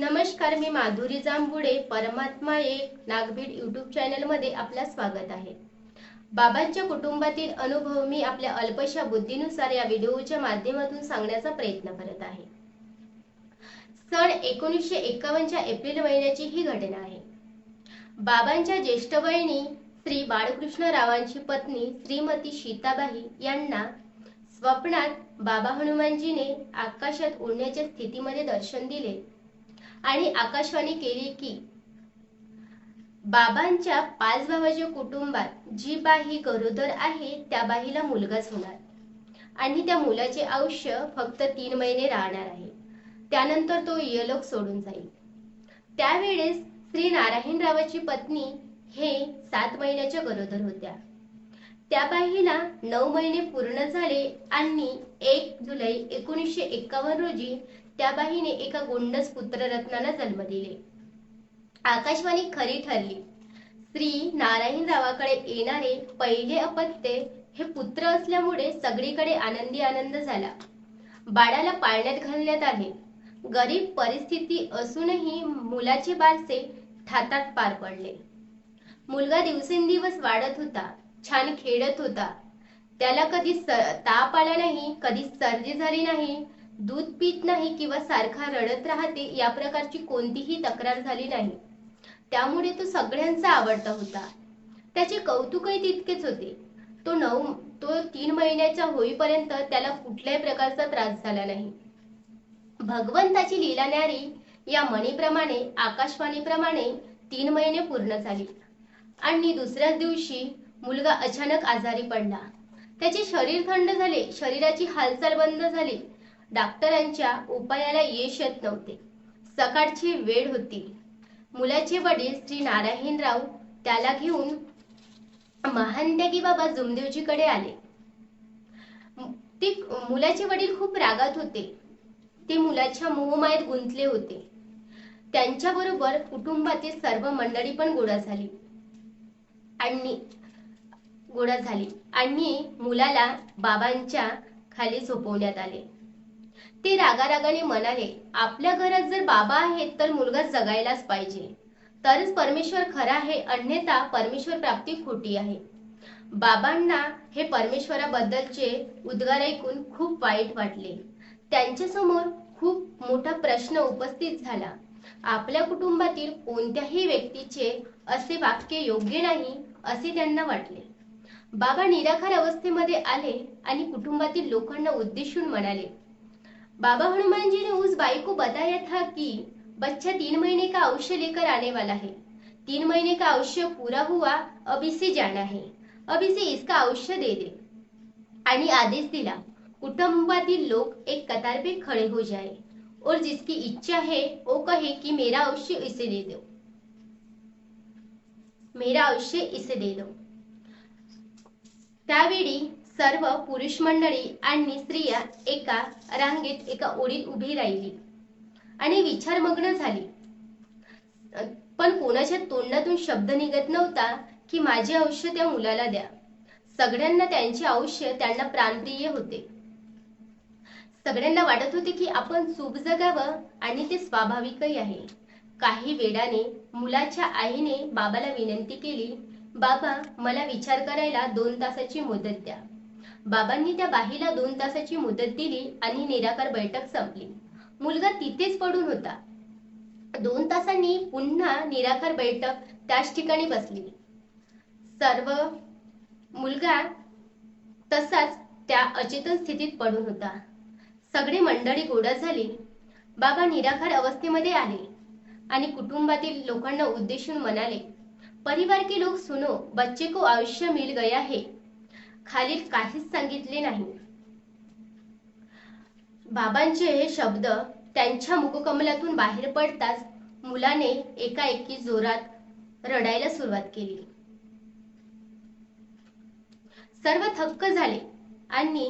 नमस्कार मी माधुरी जांभुडे परमात्मा एक नागभीड युट्यूब चॅनलमध्ये आपलं स्वागत आहे. बाबांच्या कुटुंबातील अनुभव मी आपल्या अल्पशा बुद्धीनुसार या व्हिडिओच्या माध्यमातून सांगण्याचा प्रयत्न करत आहे. सन एकोणीसशे एकावन्नच्या एप्रिल महिन्याची ही घटना आहे. बाबांच्या ज्येष्ठ बहिणी श्री बाळकृष्णरावांची पत्नी श्रीमती सीताबाई यांना स्वप्नात बाबा हनुमानजीने आकाशात उडण्याच्या स्थितीमध्ये दर्शन दिले. आणि आकाशवाणी केली की बाबांच्या पाच भावाच्या कुटुंबात जी बाही गरोदर आहे त्या बाईला मुलगाच होणार. आणि त्या मुलाचे आयुष्य फक्त तीन महिने राहणार आहे. त्यानंतर तो इयलोक सोडून जाईल. त्यावेळेस श्री नारायणरावाची पत्नी हे सात महिन्याच्या गरोदर होत्या. त्या बाईला नऊ महिने पूर्ण झाले आणि एक जुलै एकोणीसशे एकावन्न रोजी त्या बाईने एका गोंडस पुत्ररत्नाला जन्म दिले. आकाशवाणी खरी ठरली. श्री नारायणरावाकडे येणारे पहिले अपत्य हे पुत्र असल्यामुळे सगळीकडे आनंदी आनंद झाला. बाळाला पाळण्यात घालण्यात आले. गरीब परिस्थिती असूनही मुलाचे बारसे थातात पार पडले. मुलगा दिवसेंदिवस वाढत होता छान खेळत होता. त्याला कधी ताप आला नाही कधी सर्दी झाली नाही दूध पित नाही किंवा सारखा रडत राहते या प्रकारची कोणतीही तक्रार झाली नाही. त्यामुळे तो सगळ्यांचा आवडता होता. त्याचे कौतुकही तितकेच होते. तो नऊ तो तीन महिन्याच्या होईपर्यंत त्याला कुठल्याही प्रकारचा त्रास झाला नाही. भगवंताची लीला न्यारी या मणीप्रमाणे आकाशवाणीप्रमाणे तीन महिने पूर्ण झाली. आणि दुसऱ्याच दिवशी मुलगा अचानक आजारी पडला. त्याचे शरीर थंड झाले शरीराची हालचाल बंद झाली. डॉक्टरांच्या उपायाला यश येत नव्हते. सकाळची वेळ होती. मुलाचे वडील श्री नारायणराव त्याला घेऊन महानत्यागी बाबा जुमदेवजीकडे आले. ते मुलाचे वडील खूप रागात होते. ते मुलाच्या मोहमायेत गुंतले होते. त्यांच्याबरोबर कुटुंबातील सर्व मंडळी पण गोळा झाली. आणि गोळा झाली. आणि मुलाला बाबांच्या खाली झोपवण्यात आले. ते रागारागाने म्हणाले आपल्या घरात जर बाबा आहेत तर मुलगा जगायलाच पाहिजे. तरच परमेश्वर खरा आहे अन्यथा परमेश्वर प्राप्ती खोटी आहे. बाबांना हे परमेश्वराबद्दलचे उद्गार ऐकून खूप वाईट वाटले. त्यांच्यासमोर खूप मोठा प्रश्न उपस्थित झाला. आपल्या कुटुंबातील कोणत्याही व्यक्तीचे असे वाक्य योग्य नाही असे त्यांना वाटले. बाबा निराकार अवस्थेमध्ये आले आणि कुटुंबातील लोकांना उद्देशून म्हणाले बाबा हनुमान जी ने उस बाई को बताया था कि बच्चा तीन महीने का अवश्य लेकर आने वाला है। तीन महीने का अवश्य पूरा हुआ, अब इसे जाना है। अब इसे इसका अवश्य दे दे। आणि आदेश दिला, कुटुंबातील लोक एक कतार पे खड़े हो जाए और जिसकी इच्छा है, वो कहे कि मेरा अवश्य इसे दे दो। मेरा अवश्य इसे दे दो। त्यावेळी सर्व पुरुष मंडळी आणि स्त्रिया एका रांगेत एका ओळीत उभी राहिली. आणि विचारमग्न झाली. पण कोणाच्या तोंडातून शब्द निघत नव्हता की माझे आयुष्य त्या मुलाला द्या. सगळ्यांना त्यांचे आयुष्य त्यांना प्राणप्रिय होते. सगळ्यांना वाटत होते की आपण चूप जगावं आणि ते स्वाभाविकही आहे. काही वेळाने मुलाच्या आईने बाबाला विनंती केली बाबा मला विचार करायला दोन तासाची मुदत द्या. बाबांनी त्या बाहीला दोन तासाची मुदत दिली आणि निराकार बैठक संपली. मुलगा तिथेच पडून होता. दोन तासांनी पुन्हा निराकार बैठक त्याच ठिकाणी बसली. सर्व मुलगा तसाच त्या अचेतन स्थितीत पडून होता. सगळे मंडळी गोडा झाली. बाबा निराकार अवस्थेमध्ये आले आणि कुटुंबातील लोकांना उद्देशून म्हणाले परिवार के लोग सुनो बच्चे को आयुष्य मिल गया है. खालील काहीच सांगितले नाही. बाबांचे हे शब्द त्यांच्या मुखकमलातून बाहेर पडताच मुलाने एकाएकी जोरात रडायला सुरुवात केली. सर्व थक्क झाले आणि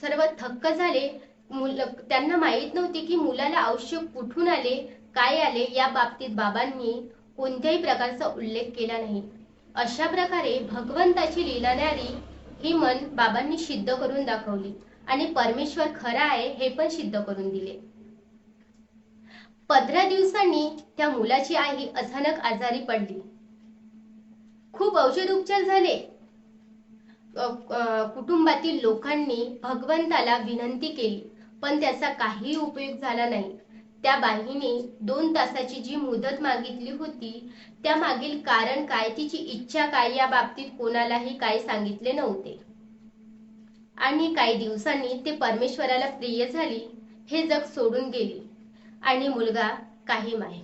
सर्व थक्क झाले. त्यांना माहीत नव्हते की मुलाला आवश्यक कुठून आले काय आले या बाबतीत बाबांनी कोणत्याही प्रकारचा उल्लेख केला नाही. अशा प्रकारे भगवंताची लीला न्यारी ही मन बाबांनी सिद्ध करून दाखवली आणि परमेश्वर खरा आहे हे पण सिद्ध करून दिले. पंधरा दिवसांनी त्या मुलाची आई अचानक आजारी पडली. खूप औषध उपचार झाले. कुटुंबातील लोकांनी भगवंताला विनंती केली पण त्याचा काही उपयोग झाला नाही. त्या बाईने दोन तासाची जी मुदत मागितली होती त्या मागील कारण काय तिची इच्छा काय या बाबतीत कोणालाही काय सांगितले नव्हते. आणि काही दिवसांनी ते परमेश्वराला प्रिय झाली हे जग सोडून गेली आणि मुलगा काहीम आहे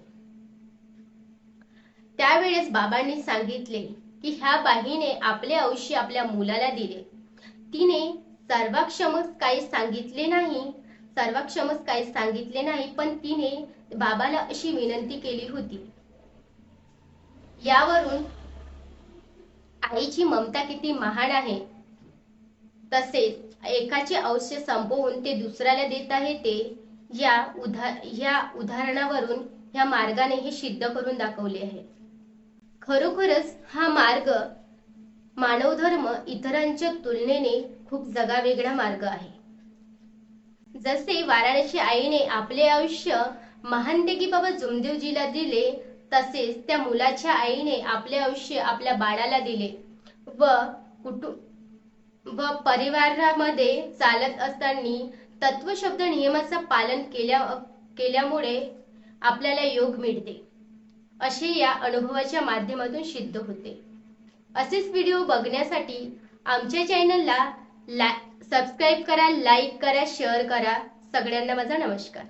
त्यावेळेस बाबांनी सांगितले की ह्या बाईने आपले आयुष्य आपल्या मुलाला दिले. तिने सर्वाक्षमच काही सांगितले नाही सर्वाक्षमच काही सांगितले नाही पण तिने बाबाला अशी विनंती केली होती. यावरून आईची ममता किती महान आहे. तसेच एकाचे आयुष्य संपवून ते दुसऱ्याला देत आहे ते या उदा या उदाहरणावरून ह्या मार्गाने हे सिद्ध करून दाखवले आहे. खरोखरच हा मार्ग मानवधर्म इतरांच्या तुलनेने खूप जगावेगळा मार्ग आहे. जसे वाराणसी आईने आपले आयुष्य महानदेगी बाबा जुमदेवजीला दिले तसेच त्या मुलाच्या आईने आपले आयुष्य आपल्या बाळाला दिले व कुटुंब व परिवारामध्ये चालत असताना तत्वशब्द नियमाचं पालन केल्या केल्यामुळे आपल्याला योग मिळते. असे या अनुभवाच्या माध्यमातून सिद्ध होते. असेच व्हिडिओ बघण्यासाठी आमच्या चॅनलला ला सबस्क्राईब करा लाईक करा शेअर करा. सगळ्यांना माझा नमस्कार.